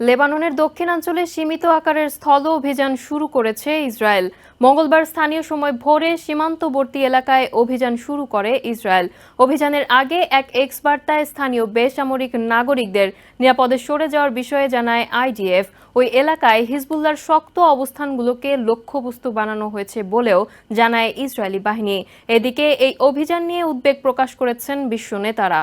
লেবাননের দক্ষিণাঞ্চলে সীমিত আকারের স্থল অভিযান শুরু করেছে ইসরায়েল। মঙ্গলবার স্থানীয় সময় ভোরে সীমান্তবর্তী এলাকায় অভিযান শুরু করে ইসরায়েল। অভিযানের আগে এক এক্স বার্তায় স্থানীয় বেসামরিক নাগরিকদের নিরাপদে সরে যাওয়ার বিষয়ে জানায় আইডিএফ। ওই এলাকায় হিজবুল্লার শক্ত অবস্থানগুলোকে লক্ষ্যবস্তু বানানো হয়েছে বলেও জানায় ইসরায়েলি বাহিনী। এদিকে এই অভিযান নিয়ে উদ্বেগ প্রকাশ করেছেন বিশ্ব নেতারা।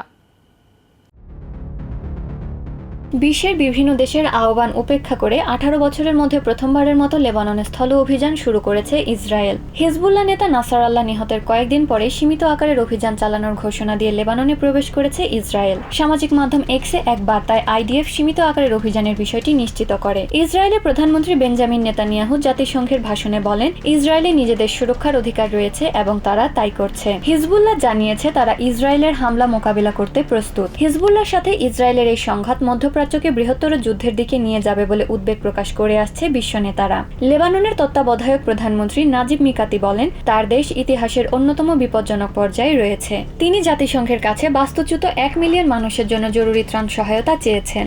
বিশ্বের বিভিন্ন দেশের আহ্বান উপেক্ষা করে আঠারো বছরের মধ্যে প্রথমবারের মতো লেবাননে স্থল অভিযান শুরু করেছে ইসরায়েল। হিজবুল্লাহ নেতা নাসার আল্লাহ নিহতের কয়েকদিন পরে সীমিত আকারের অভিযান চালানোর ঘোষণা দিয়ে লেবাননে প্রবেশ করেছে ইসরায়েল। সামাজিক মাধ্যম এক্সে এক বার্তায় আইডিএফ সীমিত আকারের অভিযানের বিষয়টি নিশ্চিত করে। ইসরায়েলের প্রধানমন্ত্রী বেঞ্জামিন নেতানিয়াহু জাতিসংঘের ভাষণে বলেন, ইসরায়েলে নিজেদের সুরক্ষার অধিকার রয়েছে এবং তারা তাই করছে। হিজবুল্লাহ জানিয়েছে, তারা ইসরায়েলের হামলা মোকাবিলা করতে প্রস্তুত। হিজবুল্লাহর সাথে ইসরায়েলের এই সংঘাত মধ্যপ্রাচ্যকে বৃহত্তর যুদ্ধের দিকে নিয়ে যাবে বলে উদ্বেগ প্রকাশ করে আসছে বিশ্ব নেতারা। লেবাননের তত্ত্বাবধায়ক প্রধানমন্ত্রী নাজিব মিকাতি বলেন, তার দেশ ইতিহাসের অন্যতম বিপজ্জনক পর্যায়ে রয়েছে। তিনি জাতিসংঘের কাছে বাস্তুচ্যুত এক মিলিয়ন মানুষের জন্য জরুরি ত্রাণ সহায়তা চেয়েছেন।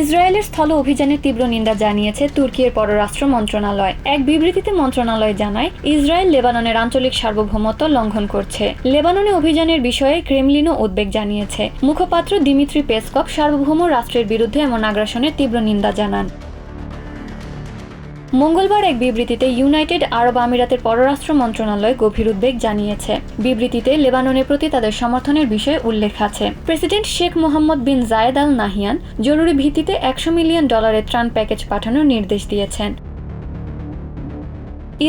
ইসরায়েলের স্থল অভিযানের তীব্র নিন্দা জানিয়েছে তুর্কির পররাষ্ট্র মন্ত্রণালয়। এক বিবৃতিতে মন্ত্রণালয় জানায়, ইসরায়েল লেবাননের আঞ্চলিক সার্বভৌমত্ব লঙ্ঘন করছে। লেবাননে অভিযানের বিষয়ে ক্রেমলিনও উদ্বেগ জানিয়েছে। মুখপাত্র দিমিত্রি পেসকপ সার্বভৌম রাষ্ট্রের বিরুদ্ধে এমন আগ্রাসনের তীব্র নিন্দা জানান। মঙ্গলবার এক বিবৃতিতে ইউনাইটেড আরব আমিরাতের পররাষ্ট্র মন্ত্রণালয় গভীর উদ্বেগ জানিয়েছে। বিবৃতিতে লেবাননের প্রতি তাদের সমর্থনের বিষয়ে উল্লেখ আছে। President Sheikh Mohammed bin Zayed Al Nahyan জরুরি ভিত্তিতে একশো মিলিয়ন ডলারের ত্রাণ প্যাকেজ পাঠানোর নির্দেশ দিয়েছেন।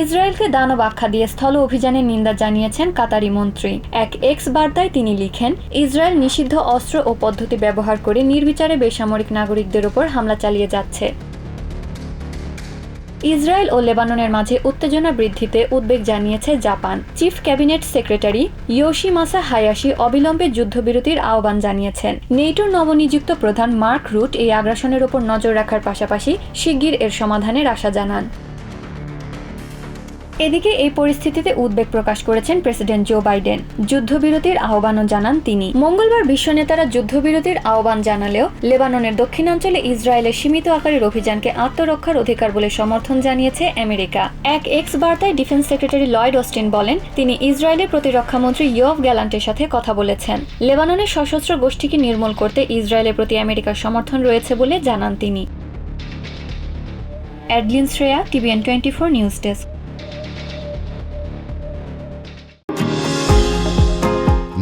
ইসরায়েলকে দানব আখ্যা দিয়ে স্থল অভিযানের নিন্দা জানিয়েছেন কাতারি মন্ত্রী। এক এক্স বার্তায় তিনি লিখেন, ইসরায়েল নিষিদ্ধ অস্ত্র ও পদ্ধতি ব্যবহার করে নির্বিচারে বেসামরিক নাগরিকদের ওপর হামলা চালিয়ে যাচ্ছে। ইসরায়েল ও লেবাননের মাঝে উত্তেজনা বৃদ্ধিতে উদ্বেগ জানিয়েছে Japan. Chief cabinet secretary Yoshimasa Hayashi অবিলম্বে যুদ্ধবিরতির আহ্বান জানিয়েছেন। নেইটোর নবনিযুক্ত প্রধান মার্ক রুট এই আগ্রাসনের উপর নজর রাখার পাশাপাশি শিগগির এর সমাধানের আশা জানান। এদিকে এই পরিস্থিতিতে উদ্বেগ প্রকাশ করেছেন প্রেসিডেন্ট জো বাইডেন। যুদ্ধবিরতির আহ্বানও জানান তিনি। মঙ্গলবার বিশ্ব নেতারা যুদ্ধবিরতির আহ্বান জানালেও লেবাননের দক্ষিণাঞ্চলে ইসরায়েলের সীমিত আকারের অভিযানকে আত্মরক্ষার অধিকার বলে সমর্থন জানিয়েছে আমেরিকা। এক এক্স বার্তায় ডিফেন্স সেক্রেটারি লয়েড অস্টিন বলেন, তিনি ইসরায়েলের প্রতিরক্ষামন্ত্রী ইয়ভ গ্যালান্টের সাথে কথা বলেছেন। লেবাননের সশস্ত্র গোষ্ঠীকে নির্মূল করতে ইসরায়েলের প্রতি আমেরিকার সমর্থন রয়েছে বলে জানান তিনি। Adlin Shreya, TVN twenty four news desk.